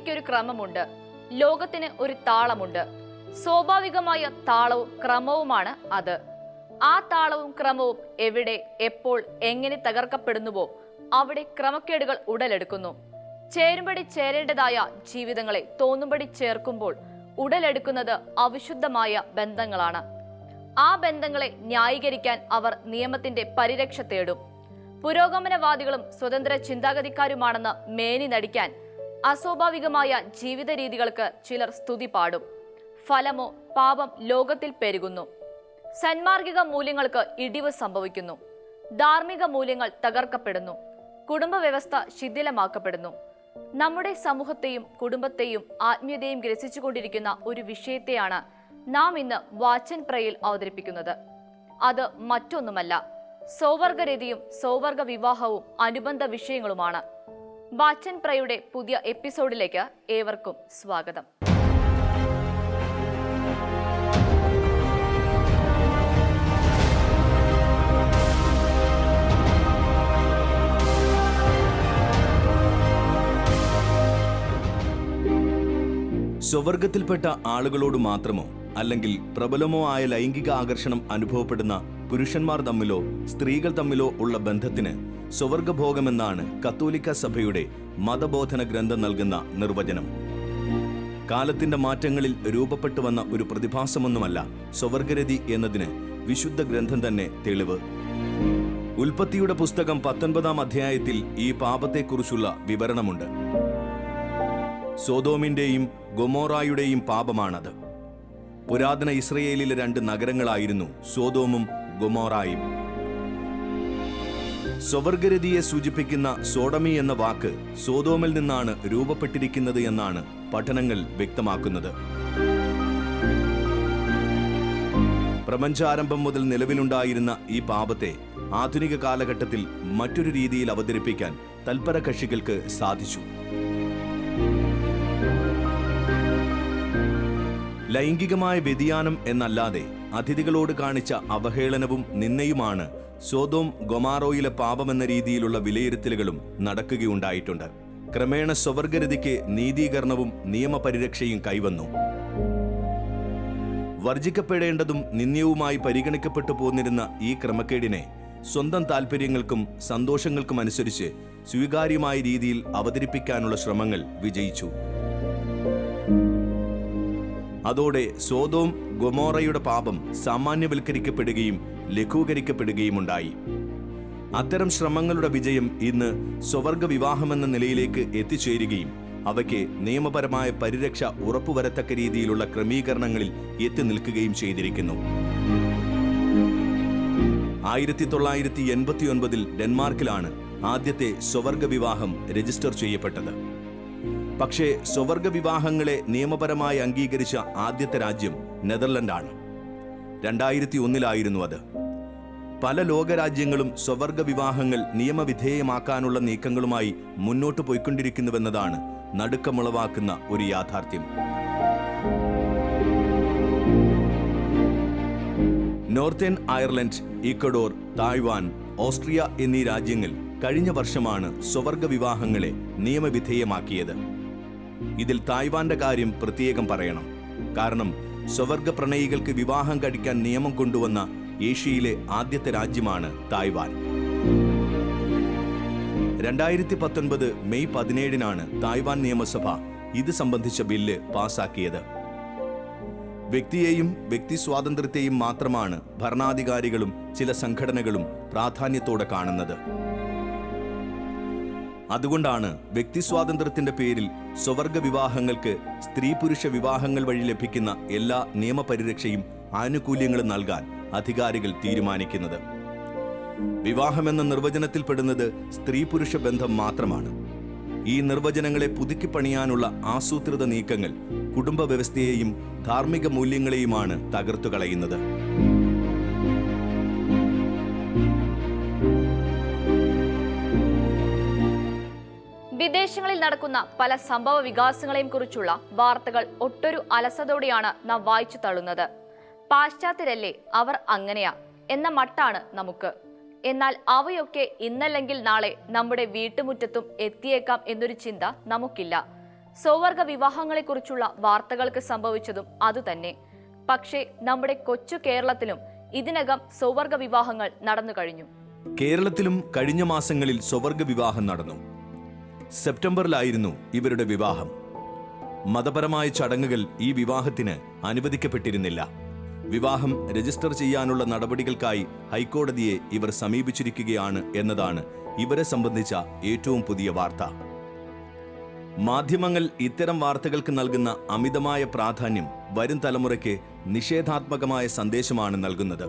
പ്രകൃതിക്കൊരു ക്രമമുണ്ട്. ലോകത്തിന് ഒരു താളമുണ്ട്. സ്വാഭാവികമായ താളവും ക്രമവുമാണ് അത്. ആ താളവും ക്രമവും എവിടെ എപ്പോൾ എങ്ങനെ തകർക്കപ്പെടുന്നുവോ അവിടെ ക്രമക്കേടുകൾ ഉടലെടുക്കുന്നു. ചേരുംപടി ചേരേണ്ടതായ ജീവിതങ്ങളെ തോന്നുംപടി ചേർക്കുമ്പോൾ ഉടലെടുക്കുന്നത് അവിശുദ്ധമായ ബന്ധങ്ങളാണ്. ആ ബന്ധങ്ങളെ ന്യായീകരിക്കാൻ അവർ നിയമത്തിന്റെ പരിരക്ഷ തേടും. പുരോഗമനവാദികളും സ്വതന്ത്ര ചിന്താഗതിക്കാരുമാണെന്ന് മേനി നടിക്കാൻ അസ്വാഭാവികമായ ജീവിത രീതികൾക്ക് ചിലർ സ്തുതി പാടും. ഫലമോ പാപം ലോകത്തിൽ പെരുകുന്നു. സന്മാർഗിക മൂല്യങ്ങൾക്ക് ഇടിവ് സംഭവിക്കുന്നു. ധാർമ്മിക മൂല്യങ്ങൾ തകർക്കപ്പെടുന്നു. കുടുംബ വ്യവസ്ഥ ശിഥിലമാക്കപ്പെടുന്നു. നമ്മുടെ സമൂഹത്തെയും കുടുംബത്തെയും ആത്മീയതയും ഗ്രസിച്ചുകൊണ്ടിരിക്കുന്ന ഒരു വിഷയത്തെയാണ് നാം ഇന്ന് വാച്ചൻ പ്രയിൽ അവതരിപ്പിക്കുന്നത്. അത് മറ്റൊന്നുമല്ല. സൗവർഗരതിയും സൗവർഗ വിവാഹവും അനുബന്ധ വിഷയങ്ങളുമാണ്. വാച്ചൻ പ്രയുടെ പുതിയ എപ്പിസോഡിലേക്ക് ഏവർക്കും സ്വാഗതം. സ്വവർഗത്തിൽപ്പെട്ട ആളുകളോട് മാത്രമോ അല്ലെങ്കിൽ പ്രബലമോ ആയ ലൈംഗിക ആകർഷണം അനുഭവപ്പെടുന്ന പുരുഷന്മാർ തമ്മിലോ സ്ത്രീകൾ തമ്മിലോ ഉള്ള ബന്ധത്തിന് സ്വവർഗഭോഗമെന്നാണ് കത്തോലിക്ക സഭയുടെ മതബോധന ഗ്രന്ഥം നൽകുന്ന നിർവചനം. കാലത്തിന്റെ മാറ്റങ്ങളിൽ രൂപപ്പെട്ടു വന്ന ഒരു പ്രതിഭാസമൊന്നുമല്ല സ്വവർഗരതി എന്നതിന് വിശുദ്ധ ഗ്രന്ഥം തന്നെ തെളിവ്. ഉൽപ്പത്തിയുടെ പുസ്തകം പത്തൊൻപതാം അധ്യായത്തിൽ ഈ പാപത്തെക്കുറിച്ചുള്ള വിവരണമുണ്ട്. സോതോമിന്റെയും ഗൊമോറായുടെയും പാപമാണത്. പുരാതന ഇസ്രയേലിലെ രണ്ട് നഗരങ്ങളായിരുന്നു സോതോമും ഗൊമോറായും. സ്വവർഗരതിയെ സൂചിപ്പിക്കുന്ന സോഡമി എന്ന വാക്ക് സോതോമിൽ നിന്നാണ് രൂപപ്പെട്ടിരിക്കുന്നത് എന്നാണ് പഠനങ്ങൾ വ്യക്തമാക്കുന്നത്. പ്രപഞ്ചാരംഭം മുതൽ നിലവിലുണ്ടായിരുന്ന ഈ പാപത്തെ ആധുനിക കാലഘട്ടത്തിൽ മറ്റൊരു രീതിയിൽ അവതരിപ്പിക്കാൻ തൽപര കക്ഷികൾക്ക് സാധിച്ചു. ലൈംഗികമായ വ്യതിയാനം എന്നല്ലാതെ അതിഥികളോട് കാണിച്ച അവഹേളനവും നിന്നയുമാണ് സോതോം ഗൊമാറോയിലെ പാപമെന്ന രീതിയിലുള്ള വിലയിരുത്തലുകളും നടക്കുകയുണ്ടായിട്ടുണ്ട്. ക്രമേണ സ്വവർഗരതിക്ക് നീതീകരണവും നിയമപരിരക്ഷയും കൈവന്നു. വർജിക്കപ്പെടേണ്ടതും നിന്ദ്യവുമായി പരിഗണിക്കപ്പെട്ടു പോന്നിരുന്ന ഈ ക്രമക്കേടിനെ സ്വന്തം താൽപ്പര്യങ്ങൾക്കും സന്തോഷങ്ങൾക്കും അനുസരിച്ച് സ്വീകാര്യമായ രീതിയിൽ അവതരിപ്പിക്കാനുള്ള ശ്രമങ്ങൾ വിജയിച്ചു. അതോടെ സോതോം ഗൊമോറയുടെ പാപം സാമാന്യവൽക്കരിക്കപ്പെടുകയും ലഘൂകരിക്കപ്പെടുകയും ഉണ്ടായി അത്തരം ശ്രമങ്ങളുടെ വിജയം ഇന്ന് സ്വവർഗ വിവാഹമെന്ന നിലയിലേക്ക് എത്തിച്ചേരുകയും അവയ്ക്ക് നിയമപരമായ പരിരക്ഷ ഉറപ്പുവരത്തക്ക രീതിയിലുള്ള ക്രമീകരണങ്ങളിൽ എത്തി നിൽക്കുകയും ചെയ്തിരിക്കുന്നു. ആയിരത്തി തൊള്ളായിരത്തി എൺപത്തിയൊൻപതിൽ ഡെൻമാർക്കിലാണ് ആദ്യത്തെ സ്വവർഗ വിവാഹം രജിസ്റ്റർ ചെയ്യപ്പെട്ടത്. പക്ഷേ സ്വവർഗ വിവാഹങ്ങളെ നിയമപരമായി അംഗീകരിച്ച ആദ്യത്തെ രാജ്യം നെതർലൻഡാണ്. രണ്ടായിരത്തി ഒന്നിലായിരുന്നു അത്. പല ലോകരാജ്യങ്ങളും സ്വവർഗ വിവാഹങ്ങൾ നിയമവിധേയമാക്കാനുള്ള നീക്കങ്ങളുമായി മുന്നോട്ട് പോയിക്കൊണ്ടിരിക്കുന്നുവെന്നതാണ് നടുക്കമുളവാക്കുന്ന ഒരു യാഥാർത്ഥ്യം. Northern Ireland Ecuador Taiwan Austria എന്നീ രാജ്യങ്ങൾ കഴിഞ്ഞ വർഷമാണ് സ്വവർഗ വിവാഹങ്ങളെ നിയമവിധേയമാക്കിയത്. ഇതിൽ തായ്വാന്റെ കാര്യം പ്രത്യേകം പറയണം. കാരണം സ്വവർഗ പ്രണയികൾക്ക് വിവാഹം കഴിക്കാൻ നിയമം കൊണ്ടുവന്ന ഏഷ്യയിലെ ആദ്യത്തെ രാജ്യമാണ് തായ്വാൻ. രണ്ടായിരത്തി പത്തൊൻപത് മെയ് പതിനേഴിനാണ് തായ്വാൻ നിയമസഭ ഇത് സംബന്ധിച്ച ബില്ല് പാസാക്കിയത്. വ്യക്തിയെയും വ്യക്തി സ്വാതന്ത്ര്യത്തെയും മാത്രമാണ് ഭരണാധികാരികളും ചില സംഘടനകളും പ്രാധാന്യത്തോടെ കാണുന്നത്. അതുകൊണ്ടാണ് വ്യക്തി സ്വാതന്ത്ര്യത്തിന്റെ പേരിൽ സ്വവർഗ വിവാഹങ്ങൾക്ക് സ്ത്രീ പുരുഷ വിവാഹങ്ങൾ വഴി ലഭിക്കുന്ന എല്ലാ നിയമപരിരക്ഷയും ആനുകൂല്യങ്ങളും നൽകാൻ അധികാരികൾ തീരുമാനിക്കുന്നത്. വിവാഹമെന്ന നിർവചനത്തിൽപ്പെടുന്നത് സ്ത്രീ പുരുഷ ബന്ധം മാത്രമാണ്. ഈ നിർവചനങ്ങളെ പുതുക്കിപ്പണിയാനുള്ള ആസൂത്രിത നീക്കങ്ങൾ കുടുംബ വ്യവസ്ഥയെയും ധാർമ്മിക മൂല്യങ്ങളെയുമാണ് തകർത്തു വിദേശങ്ങളിൽ നടക്കുന്ന പല സംഭവ വികാസങ്ങളെയും കുറിച്ചുള്ള വാർത്തകൾ ഒട്ടൊരു അലസതോടെയാണ് നാം വായിച്ചു തള്ളുന്നത്. പാശ്ചാത്യരല്ലേ അവർ അങ്ങനെയാ എന്ന മട്ടാണ് നമുക്ക്. എന്നാൽ അവയൊക്കെ ഇന്നല്ലെങ്കിൽ നാളെ നമ്മുടെ വീട്ടുമുറ്റത്തും എത്തിയേക്കാം എന്നൊരു ചിന്ത നമുക്കില്ല. സ്വവർഗ വിവാഹങ്ങളെക്കുറിച്ചുള്ള വാർത്തകൾക്ക് സംഭവിച്ചതും അതുതന്നെ പക്ഷേ നമ്മുടെ കൊച്ചു കേരളത്തിലും ഇതിനകം സ്വവർഗ വിവാഹങ്ങൾ നടന്നു കഴിഞ്ഞു. കേരളത്തിലും കഴിഞ്ഞ മാസങ്ങളിൽ സ്വവർഗ വിവാഹം നടന്നു. സെപ്റ്റംബറിലായിരുന്നു ഇവരുടെ വിവാഹം. മതപരമായ ചടങ്ങുകൾ ഈ വിവാഹത്തിന് അനുവദിക്കപ്പെട്ടിരുന്നില്ല. വിവാഹം രജിസ്റ്റർ ചെയ്യാനുള്ള നടപടികൾക്കായി ഹൈക്കോടതിയെ ഇവർ സമീപിച്ചിരിക്കുകയാണ് എന്നതാണ് ഇവരെ സംബന്ധിച്ച ഏറ്റവും പുതിയ വാർത്ത. മാധ്യമങ്ങൾ ഇത്തരം വാർത്തകൾക്ക് നൽകുന്ന അമിതമായ പ്രാധാന്യം വരും തലമുറയ്ക്ക് നിഷേധാത്മകമായ സന്ദേശമാണ് നൽകുന്നത്.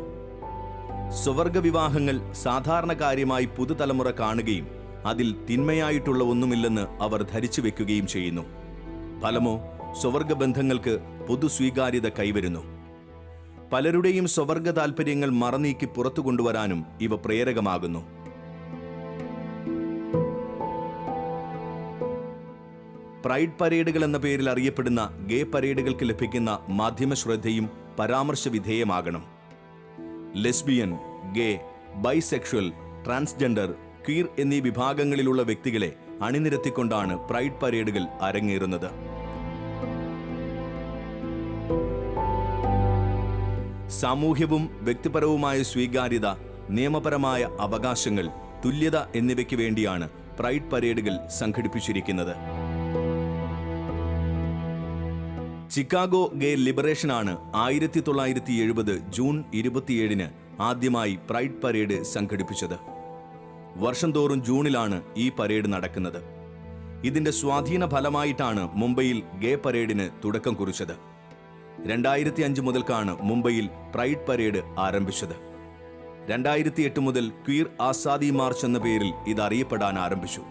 സ്വവർഗ വിവാഹങ്ങൾ സാധാരണ കാര്യമായി പുതുതലമുറ കാണുകയും അതിൽ തിന്മയായിട്ടുള്ള ഒന്നുമില്ലെന്ന് അവർ ധരിച്ചു വെക്കുകയും ചെയ്യുന്നു. ഫലമോ സ്വവർഗ ബന്ധങ്ങൾക്ക് പൊതു സ്വീകാര്യത കൈവരുന്നു. പലരുടെയും സ്വവർഗ താൽപ്പര്യങ്ങൾ മറനീക്കി പുറത്തു കൊണ്ടുവരാനും ഇവ പ്രേരകമാകുന്നു. പ്രൈഡ് പരേഡുകൾ എന്ന പേരിൽ അറിയപ്പെടുന്ന ഗേ പരേഡുകൾക്ക് ലഭിക്കുന്ന മാധ്യമ ശ്രദ്ധയും പരാമർശ വിധേയമാകണം. Lesbian gay bisexual transgender queer എന്നീ വിഭാഗങ്ങളിലുള്ള വ്യക്തികളെ അണിനിരത്തിക്കൊണ്ടാണ് പ്രൈഡ് പരേഡുകൾ അരങ്ങേറുന്നത്. സാമൂഹ്യവും വ്യക്തിപരവുമായ സ്വീകാര്യത നിയമപരമായ അവകാശങ്ങൾ തുല്യത എന്നിവയ്ക്ക് വേണ്ടിയാണ് പ്രൈഡ് പരേഡുകൾ സംഘടിപ്പിച്ചിരിക്കുന്നത്. ചിക്കാഗോ ഗേ ലിബറേഷനാണ് ആയിരത്തി തൊള്ളായിരത്തി എഴുപത് ജൂൺ ഇരുപത്തിയേഴിന് ആദ്യമായി പ്രൈഡ് പരേഡ് സംഘടിപ്പിച്ചത്. വർഷം തോറും ജൂണിലാണ് ഈ പരേഡ് നടക്കുന്നത്. ഇതിന്റെ സ്വാധീന ഫലമായിട്ടാണ് മുംബൈയിൽ ഗേ പരേഡിന് തുടക്കം കുറിച്ചത്. രണ്ടായിരത്തി അഞ്ച് മുതൽക്കാണ് മുംബൈയിൽ പ്രൈഡ് പരേഡ് ആരംഭിച്ചത്. രണ്ടായിരത്തി എട്ട് മുതൽ ക്വീർ ആസാദി മാർച്ച് എന്ന പേരിൽ ഇത് അറിയപ്പെടാൻ ആരംഭിച്ചു.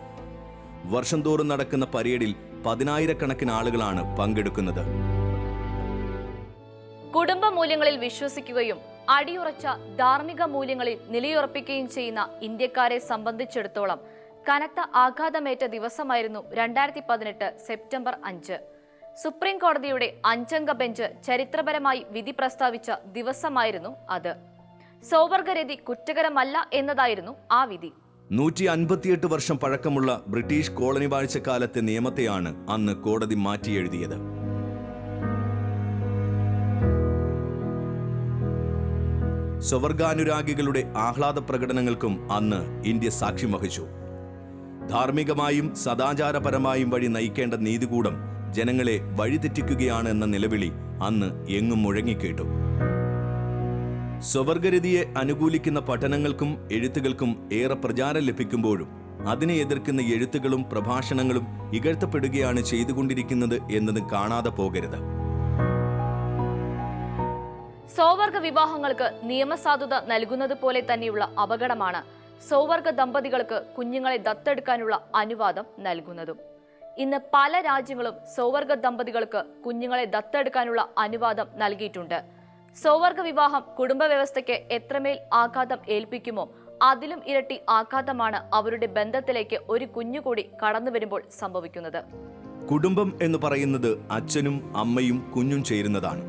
വർഷം തോറും നടക്കുന്ന പരേഡിൽ പതിനായിരക്കണക്കിന് ആളുകളാണ് പങ്കെടുക്കുന്നത്. കുടുംബ മൂല്യങ്ങളിൽ വിശ്വസിക്കുകയും അടിയുറച്ച ധാർമ്മിക മൂല്യങ്ങളിൽ നിലയുറപ്പിക്കുകയും ചെയ്യുന്ന ഇന്ത്യക്കാരെ സംബന്ധിച്ചിടത്തോളം കനത്ത ആഘാതമേറ്റ ദിവസമായിരുന്നു രണ്ടായിരത്തി പതിനെട്ട് സെപ്റ്റംബർ അഞ്ച്. സുപ്രീം കോടതിയുടെ അഞ്ചംഗ ബെഞ്ച് ചരിത്രപരമായി വിധി പ്രസ്താവിച്ച ദിവസമായിരുന്നു അത്. സൗവർഗരതി കുറ്റകരമല്ല എന്നതായിരുന്നു ആ വിധി. നൂറ്റി അൻപത്തിയെട്ട് വർഷം പഴക്കമുള്ള ബ്രിട്ടീഷ് കോളനി വാഴ്ചക്കാലത്തെ നിയമത്തെയാണ് അന്ന് കോടതി മാറ്റിയെഴുതിയത്. സ്വവർഗാനുരാഗികളുടെ ആഹ്ലാദ പ്രകടനങ്ങൾക്കും അന്ന് ഇന്ത്യ സാക്ഷ്യം വഹിച്ചു. ധാർമ്മികമായും സദാചാരപരമായും വഴി നയിക്കേണ്ട നീതികൂടം ജനങ്ങളെ വഴിതെറ്റിക്കുകയാണ് എന്ന നിലവിളി അന്ന് എങ്ങും മുഴങ്ങിക്കേട്ടു. സ്വവർഗരതിയെ അനുകൂലിക്കുന്ന പഠനങ്ങൾക്കും എഴുത്തുകൾക്കും ഏറെ പ്രചാരം ലഭിക്കുമ്പോഴും അതിനെ എതിർക്കുന്ന എഴുത്തുകളും പ്രഭാഷണങ്ങളും ഇകഴ്ത്തപ്പെടുകയാണ് ചെയ്തുകൊണ്ടിരിക്കുന്നത് എന്നത് കാണാതെ പോകരുത്. സൗവർഗ വിവാഹങ്ങൾക്ക് നിയമസാധുത നൽകുന്നത് പോലെ തന്നെയുള്ള അപകടമാണ് സൗവർഗ ദമ്പതികൾക്ക് കുഞ്ഞുങ്ങളെ ദത്തെടുക്കാനുള്ള അനുവാദം നൽകുന്നതും. ഇന്ന് പല രാജ്യങ്ങളും സൗവർഗ ദമ്പതികൾക്ക് കുഞ്ഞുങ്ങളെ ദത്തെടുക്കാനുള്ള അനുവാദം നൽകിയിട്ടുണ്ട്. സൗവർഗ വിവാഹം കുടുംബ വ്യവസ്ഥയ്ക്ക് എത്രമേൽ ആഘാതം ഏൽപ്പിക്കുമോ അതിലും ഇരട്ടി ആഘാതമാണ് അവരുടെ ബന്ധത്തിലേക്ക് ഒരു കുഞ്ഞു കൂടി കടന്നു വരുമ്പോൾ സംഭവിക്കുന്നത്. കുടുംബം എന്ന് പറയുന്നത് അച്ഛനും അമ്മയും കുഞ്ഞും ചേരുന്നതാണ്.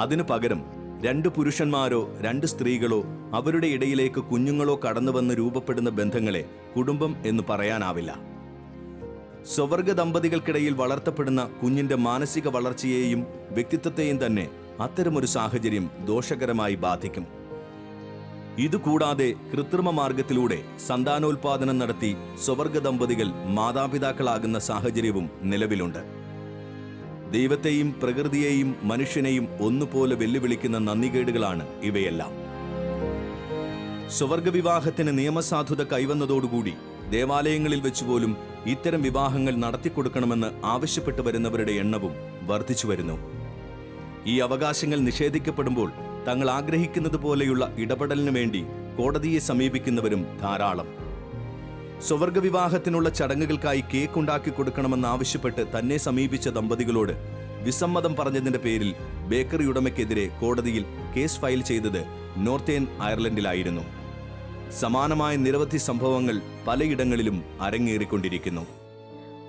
അതിനു പകരം രണ്ട് പുരുഷന്മാരോ രണ്ട് സ്ത്രീകളോ അവരുടെ ഇടയിലേക്ക് കുഞ്ഞുങ്ങളോ കടന്നുവന്ന് രൂപപ്പെടുന്ന ബന്ധങ്ങളെ കുടുംബം എന്ന് പറയാനാവില്ല. സ്വവർഗ ദമ്പതികൾക്കിടയിൽ വളർത്തപ്പെടുന്ന കുഞ്ഞിന്റെ മാനസിക വളർച്ചയെയും വ്യക്തിത്വത്തെയും തന്നെ അത്തരമൊരു സാഹചര്യം ദോഷകരമായി ബാധിക്കും. ഇതുകൂടാതെ കൃത്രിമ മാർഗത്തിലൂടെ സന്താനോൽപാദനം നടത്തി സ്വവർഗ ദമ്പതികൾ മാതാപിതാക്കളാകുന്ന സാഹചര്യവും നിലവിലുണ്ട്. ദൈവത്തെയും പ്രകൃതിയെയും മനുഷ്യനെയും ഒന്നുപോലെ വെല്ലുവിളിക്കുന്ന നന്ദികേടുകളാണ് ഇവയെല്ലാം. സ്വവർഗ വിവാഹത്തിന് നിയമസാധുത കൈവന്നതോടുകൂടി ദേവാലയങ്ങളിൽ വെച്ചുപോലും ഇത്തരം വിവാഹങ്ങൾ നടത്തിക്കൊടുക്കണമെന്ന് ആവശ്യപ്പെട്ടു വരുന്നവരുടെ എണ്ണവും വർദ്ധിച്ചു വരുന്നു. ഈ അവകാശങ്ങൾ നിഷേധിക്കപ്പെടുമ്പോൾ തങ്ങൾ ആഗ്രഹിക്കുന്നത് പോലെയുള്ള ഇടപെടലിനു വേണ്ടി കോടതിയെ സമീപിക്കുന്നവരും ധാരാളം. സ്വവർഗ വിവാഹത്തിനുള്ള ചടങ്ങുകൾക്കായി കേക്ക് ഉണ്ടാക്കി കൊടുക്കണമെന്നാവശ്യപ്പെട്ട് തന്നെ സമീപിച്ച ദമ്പതികളോട് വിസമ്മതം പറഞ്ഞതിന്റെ പേരിൽ ബേക്കറി ഉടമയ്ക്കെതിരെ കോടതിയിൽ കേസ് ഫയൽ ചെയ്തത് നോർത്തേൺ അയർലൻഡിലായിരുന്നു. സമാനമായ നിരവധി സംഭവങ്ങൾ പലയിടങ്ങളിലും അരങ്ങേറിക്കൊണ്ടിരിക്കുന്നു.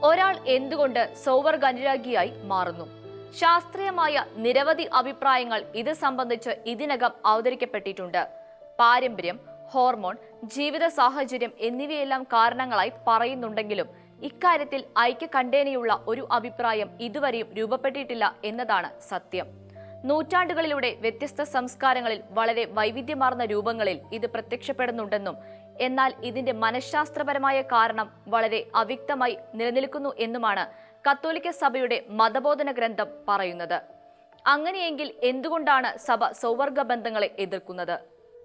ഒരാൾ എന്തുകൊണ്ട് സൗവർഗ അനുരാഗിയായി മാറുന്നു? ശാസ്ത്രീയമായ നിരവധി അഭിപ്രായങ്ങൾ ഇത് സംബന്ധിച്ച് ഇതിനകം അവതരിക്കപ്പെട്ടിട്ടുണ്ട്. പാരമ്പര്യം ഹോർമോൺ ജീവിത സാഹചര്യം എന്നിവയെല്ലാം കാരണങ്ങളായി പറയുന്നുണ്ടെങ്കിലും ഇക്കാര്യത്തിൽ ഐക്യ ഐക്യകണ്ഠേനയുള്ള ഒരു അഭിപ്രായം ഇതുവരെയും രൂപപ്പെട്ടിട്ടില്ല എന്നതാണ് സത്യം. നൂറ്റാണ്ടുകളിലൂടെ വ്യത്യസ്ത സംസ്കാരങ്ങളിൽ വളരെ വൈവിധ്യമാർന്ന രൂപങ്ങളിൽ ഇത് പ്രത്യക്ഷപ്പെടുന്നുണ്ടെന്നും എന്നാൽ ഇതിന്റെ മനഃശാസ്ത്രപരമായ കാരണം വളരെ അവ്യക്തമായി നിലനിൽക്കുന്നു എന്നുമാണ് കത്തോലിക്ക സഭയുടെ മതബോധന ഗ്രന്ഥം പറയുന്നത്. അങ്ങനെയെങ്കിൽ എന്തുകൊണ്ടാണ് സഭ സൗവർഗ ബന്ധങ്ങളെ എതിർക്കുന്നത്?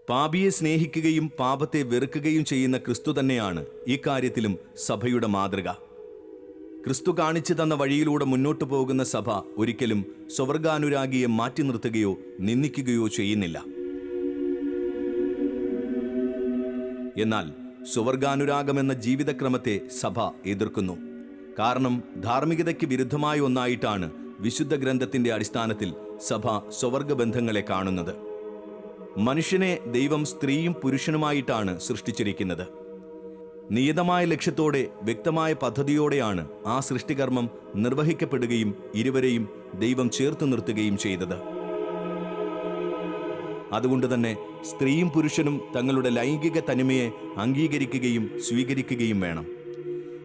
പാപിയെ സ്നേഹിക്കുകയും പാപത്തെ വെറുക്കുകയും ചെയ്യുന്ന ക്രിസ്തു തന്നെയാണ് ഈ കാര്യത്തിലും സഭയുടെ മാതൃക. ക്രിസ്തു കാണിച്ചു തന്ന വഴിയിലൂടെ മുന്നോട്ടു പോകുന്ന സഭ ഒരിക്കലും സ്വർഗാനുരാഗിയെ മാറ്റി നിർത്തുകയോ നിന്ദിക്കുകയോ ചെയ്യുന്നില്ല. എന്നാൽ സ്വർഗാനുരാഗമെന്ന ജീവിതക്രമത്തെ സഭ എതിർക്കുന്നു. കാരണം ധാർമ്മികതയ്ക്ക് വിരുദ്ധമായ ഒന്നായിട്ടാണ് വിശുദ്ധ ഗ്രന്ഥത്തിന്റെ അടിസ്ഥാനത്തിൽ സഭ സ്വവർഗബന്ധങ്ങളെ കാണുന്നത്. മനുഷ്യനെ ദൈവം സ്ത്രീയും പുരുഷനുമായിട്ടാണ് സൃഷ്ടിച്ചിരിക്കുന്നത്. നിയതമായ ലക്ഷ്യത്തോടെ വ്യക്തമായ പദ്ധതിയോടെയാണ് ആ സൃഷ്ടികർമ്മം നിർവഹിക്കപ്പെടുകയും ഇരുവരെയും ദൈവം ചേർത്ത് നിർത്തുകയും ചെയ്തത്. അതുകൊണ്ട് തന്നെ സ്ത്രീയും പുരുഷനും തങ്ങളുടെ ലൈംഗിക തനിമയെ അംഗീകരിക്കുകയും സ്വീകരിക്കുകയും വേണം.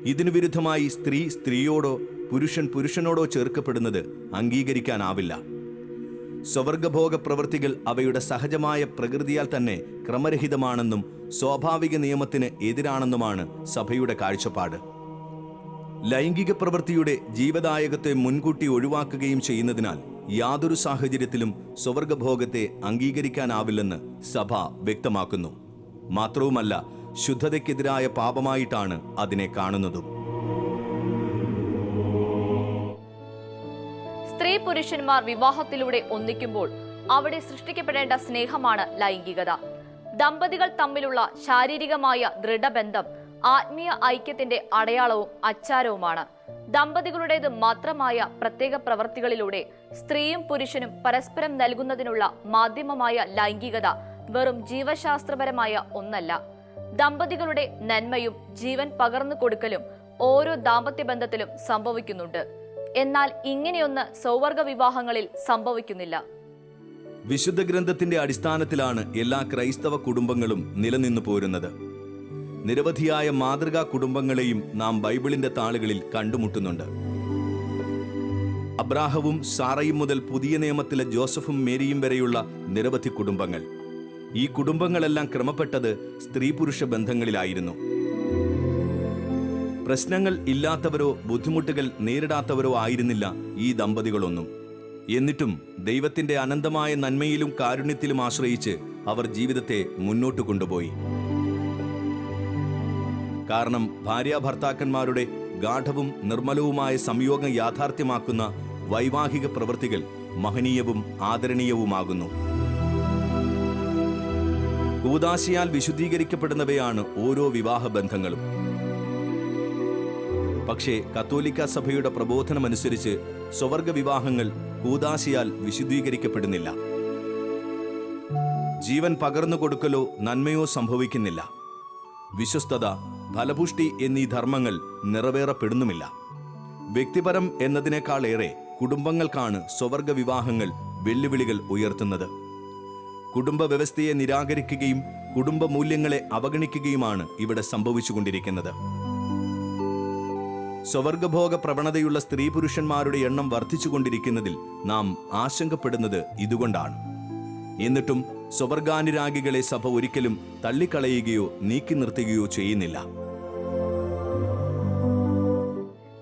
ഇതിനു വിരുദ്ധമായി സ്ത്രീ സ്ത്രീയോടോ പുരുഷൻ പുരുഷനോടോ ചേർക്കപ്പെടുന്നത് അംഗീകരിക്കാനാവില്ല. സ്വവർഗഭോഗ പ്രവൃത്തികൾ അവയുടെ സഹജമായ പ്രകൃതിയാൽ തന്നെ ക്രമരഹിതമാണെന്നും സ്വാഭാവിക നിയമത്തിന് എതിരാണെന്നുമാണ് സഭയുടെ കാഴ്ചപ്പാട്. ലൈംഗിക പ്രവൃത്തിയുടെ ജീവദായകത്തെ മുൻകൂട്ടി ഒഴിവാക്കുകയും ചെയ്യുന്നതിനാൽ യാതൊരു സാഹചര്യത്തിലും സ്വവർഗഭോഗത്തെ അംഗീകരിക്കാനാവില്ലെന്ന് സഭ വ്യക്തമാക്കുന്നു. മാത്രവുമല്ല ശുദ്ധതയ്ക്കെതിരായ പാപമായിട്ടാണ് അതിനെ കാണുന്നതും. പുരുഷന്മാർ വിവാഹത്തിലൂടെ ഒന്നിക്കുമ്പോൾ അവിടെ സൃഷ്ടിക്കപ്പെടേണ്ട സ്നേഹമാണ് ലൈംഗികത. ദമ്പതികൾ തമ്മിലുള്ള ശാരീരികമായ ദൃഢബന്ധം ആത്മീയ ഐക്യത്തിന്റെ അടയാളവും അച്ചാരവുമാണ്. ദമ്പതികളുടേത് മാത്രമായ പ്രത്യേക പ്രവൃത്തികളിലൂടെ സ്ത്രീയും പുരുഷനും പരസ്പരം നൽകുന്നതിനുള്ള മാധ്യമമായ ലൈംഗികത വെറും ജീവശാസ്ത്രപരമായ ഒന്നല്ല. ദമ്പതികളുടെ നന്മയും ജീവൻ പകർന്നു കൊടുക്കലും ഓരോ ദാമ്പത്യ ബന്ധത്തിലും സംഭവിക്കുന്നുണ്ട്. എന്നാൽ ഇങ്ങനെയൊന്ന് സൗവർഗ വിവാഹങ്ങളിൽ സംഭവിക്കുന്നില്ല. വിശുദ്ധ ഗ്രന്ഥത്തിന്റെ അടിസ്ഥാനത്തിലാണ് എല്ലാ ക്രൈസ്തവ കുടുംബങ്ങളും നിലനിന്നു പോരുന്നത്. നിരവധിയായ മാതൃകാ കുടുംബങ്ങളെയും നാം ബൈബിളിന്റെ താളുകളിൽ കണ്ടുമുട്ടുന്നുണ്ട്. അബ്രാഹവും സാറയും മുതൽ പുതിയ നിയമത്തിലെ ജോസഫും മേരിയും വരെയുള്ള നിരവധി കുടുംബങ്ങൾ. ഈ കുടുംബങ്ങളെല്ലാം ക്രമപ്പെട്ടത് സ്ത്രീ പുരുഷ ബന്ധങ്ങളിലായിരുന്നു. പ്രശ്നങ്ങൾ ഇല്ലാത്തവരോ ബുദ്ധിമുട്ടുകൾ നേരിടാത്തവരോ ആയിരുന്നില്ല ഈ ദമ്പതികളൊന്നും. എന്നിട്ടും ദൈവത്തിന്റെ അനന്തമായ നന്മയിലും കാരുണ്യത്തിലും ആശ്രയിച്ച് അവർ ജീവിതത്തെ മുന്നോട്ട് കൊണ്ടുപോയി. കാരണം ഭാര്യാഭർത്താക്കന്മാരുടെ ഗാഠവും നിർമ്മലവുമായ സംയോഗം യാഥാർത്ഥ്യമാക്കുന്ന വൈവാഹിക പ്രവൃത്തികൾ മഹനീയവും ആദരണീയവുമാകുന്നു. കൂദാശിയാൽ വിശുദ്ധീകരിക്കപ്പെടുന്നവയാണ് ഓരോ വിവാഹ ബന്ധങ്ങളും പക്ഷേ കത്തോലിക്ക സഭയുടെ പ്രബോധനമനുസരിച്ച് സ്വവർഗ വിവാഹങ്ങൾ കൂതാശിയാൽ വിശുദ്ധീകരിക്കപ്പെടുന്നില്ല. ജീവൻ പകർന്നു കൊടുക്കലോ നന്മയോ സംഭവിക്കുന്നില്ല. വിശ്വസ്തത ഫലപുഷ്ടി എന്നീ ധർമ്മങ്ങൾ നിറവേറപ്പെടുന്നുമില്ല. വ്യക്തിപരം എന്നതിനേക്കാളേറെ കുടുംബങ്ങൾക്കാണ് സ്വവർഗ വിവാഹങ്ങൾ വെല്ലുവിളികൾ ഉയർത്തുന്നത്. കുടുംബ വ്യവസ്ഥയെ നിരാകരിക്കുകയും കുടുംബ മൂല്യങ്ങളെ അവഗണിക്കുകയുമാണ് ഇവിടെ സംഭവിച്ചുകൊണ്ടിരിക്കുന്നത്. സ്വവർഗഭോഗ പ്രവണതയുള്ള സ്ത്രീ പുരുഷന്മാരുടെ എണ്ണം വർദ്ധിച്ചുകൊണ്ടിരിക്കുന്നതിൽ നാം ആശങ്കപ്പെടുന്നത് ഇതുകൊണ്ടാണ്. എന്നിട്ടും സ്വവർഗാനുരാഗികളെ സഭ ഒരിക്കലും തള്ളിക്കളയുകയോ നീക്കി നിർത്തുകയോ ചെയ്യുന്നില്ല.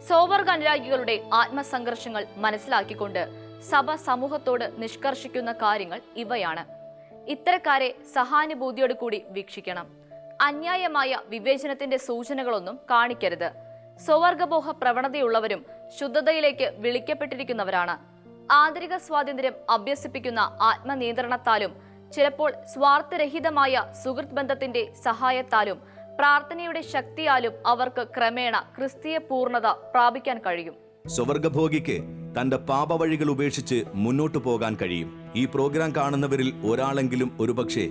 സൗവർഗാനുരാഗികളുടെ ആത്മസംഘർഷങ്ങൾ മനസ്സിലാക്കിക്കൊണ്ട് സഭ സമൂഹത്തോട് നിഷ്കർഷിക്കുന്ന കാര്യങ്ങൾ ഇവയാണ്. ഇത്തരക്കാരെ സഹാനുഭൂതിയോട് കൂടി വീക്ഷിക്കണം. അന്യായമായ വിവേചനത്തിന്റെ സൂചനകളൊന്നും കാണിക്കരുത്. സ്വവർഗബോഹ പ്രവണതയുള്ളവരും ശുദ്ധതയിലേക്ക് വിളിക്കപ്പെട്ടിരിക്കുന്നവരാണ്. ആന്തരിക സ്വാതന്ത്ര്യം അഭ്യസിപ്പിക്കുന്ന ആത്മനിയന്ത്രണത്താലും ചിലപ്പോൾ സ്വാർത്ഥരഹിതമായ സുഹൃത്ത് ബന്ധത്തിന്റെ സഹായത്താലും പ്രാർത്ഥനയുടെ ശക്തിയാലും അവർക്ക് ക്രമേണ ക്രിസ്തീയ പൂർണത പ്രാപിക്കാൻ കഴിയും. സ്വവർഗഭോഗിക്ക് തന്റെ പാപവഴികൾ ഉപേക്ഷിച്ച് മുന്നോട്ടു പോകാൻ കഴിയും. ഈ പ്രോഗ്രാം കാണുന്നവരിൽ ഒരാളെങ്കിലും ഒരുപക്ഷെ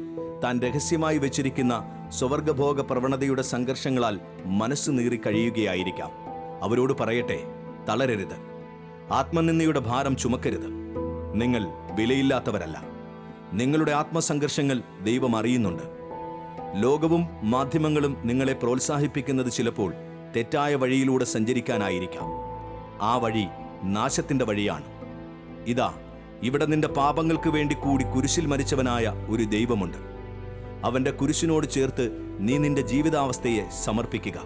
താൻ രഹസ്യമായി വെച്ചിരിക്കുന്ന സ്വവർഗഭോഗ പ്രവണതയുടെ സംഘർഷങ്ങളാൽ മനസ്സ് നീറി കഴിയുകയായിരിക്കാം. അവരോട് പറയട്ടെ തളരരുത്. ആത്മനിന്ദയുടെ ഭാരം ചുമക്കരുത്. നിങ്ങൾ വിലയില്ലാത്തവരല്ല. നിങ്ങളുടെ ആത്മസംഘർഷങ്ങൾ ദൈവം അറിയുന്നുണ്ട്. ലോകവും മാധ്യമങ്ങളും നിങ്ങളെ പ്രോത്സാഹിപ്പിക്കുന്നത് ചിലപ്പോൾ തെറ്റായ വഴിയിലൂടെ സഞ്ചരിക്കാനായിരിക്കാം. ആ വഴി നാശത്തിന്റെ വഴിയാണ്. ഇതാ ഇവിടെ നിന്റെ പാപങ്ങൾക്ക് വേണ്ടി കൂടി കുരിശിൽ മരിച്ചവനായ ഒരു ദൈവമുണ്ട്. അവന്റെ കുരിശിനോട് ചേർത്ത് നീ നിന്റെ ജീവിതാവസ്ഥയെ സമർപ്പിക്കുക.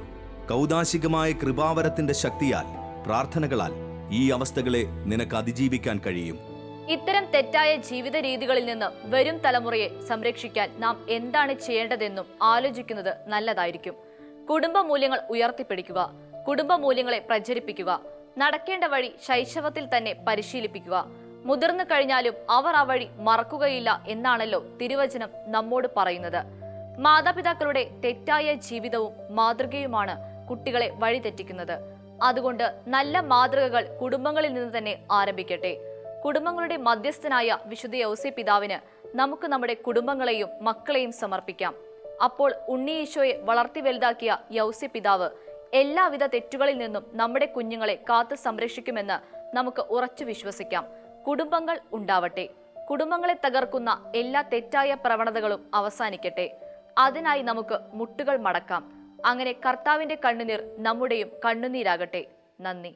കൗദാശികമായ കൃപാവരത്തിന്റെ ശക്തിയാൽ പ്രാർത്ഥനകളാൽ ഈ അവസ്ഥകളെ നിനക്ക് അതിജീവിക്കാൻ കഴിയും. ഇത്തരം തെറ്റായ ജീവിത രീതികളിൽ നിന്ന് വരും തലമുറയെ സംരക്ഷിക്കാൻ നാം എന്താണ് ചെയ്യേണ്ടതെന്നും ആലോചിക്കുന്നത് നല്ലതായിരിക്കും. കുടുംബ മൂല്യങ്ങൾ ഉയർത്തിപ്പിടിക്കുക കുടുംബ മൂല്യങ്ങളെ പ്രചരിപ്പിക്കുക നടക്കേണ്ട വഴി ശൈശവത്തിൽ തന്നെ പരിശീലിപ്പിക്കുക മുതിർന്നു കഴിഞ്ഞാലും അവർ ആ വഴി മറക്കുകയില്ല എന്നാണല്ലോ തിരുവചനം നമ്മോട് പറയുന്നത്. മാതാപിതാക്കളുടെ തെറ്റായ ജീവിതവും മാതൃകയുമാണ് കുട്ടികളെ വഴിതെറ്റിക്കുന്നത് അതുകൊണ്ട് നല്ല മാതൃകകൾ കുടുംബങ്ങളിൽ നിന്ന് തന്നെ ആരംഭിക്കട്ടെ. കുടുംബങ്ങളുടെ മധ്യസ്ഥനായ വിശുദ്ധ യൗസെ പിതാവിന് നമുക്ക് നമ്മുടെ കുടുംബങ്ങളെയും മക്കളെയും സമർപ്പിക്കാം. അപ്പോൾ ഉണ്ണി ഈശോയെ വളർത്തി വലുതാക്കിയ യൗസെ പിതാവ് എല്ലാവിധ തെറ്റുകളിൽ നിന്നും നമ്മുടെ കുഞ്ഞുങ്ങളെ കാത്തു സംരക്ഷിക്കുമെന്ന് നമുക്ക് ഉറച്ചു വിശ്വസിക്കാം. കുടുംബങ്ങൾ ഉണ്ടാവട്ടെ. കുടുംബങ്ങളെ തകർക്കുന്ന എല്ലാ തെറ്റായ പ്രവണതകളും അവസാനിക്കട്ടെ. അതിനായി നമുക്ക് മുട്ടുകൾ മടക്കാം. അങ്ങനെ കർത്താവിന്റെ കണ്ണുനീർ നമ്മുടെയും കണ്ണുനീരാകട്ടെ. നന്ദി.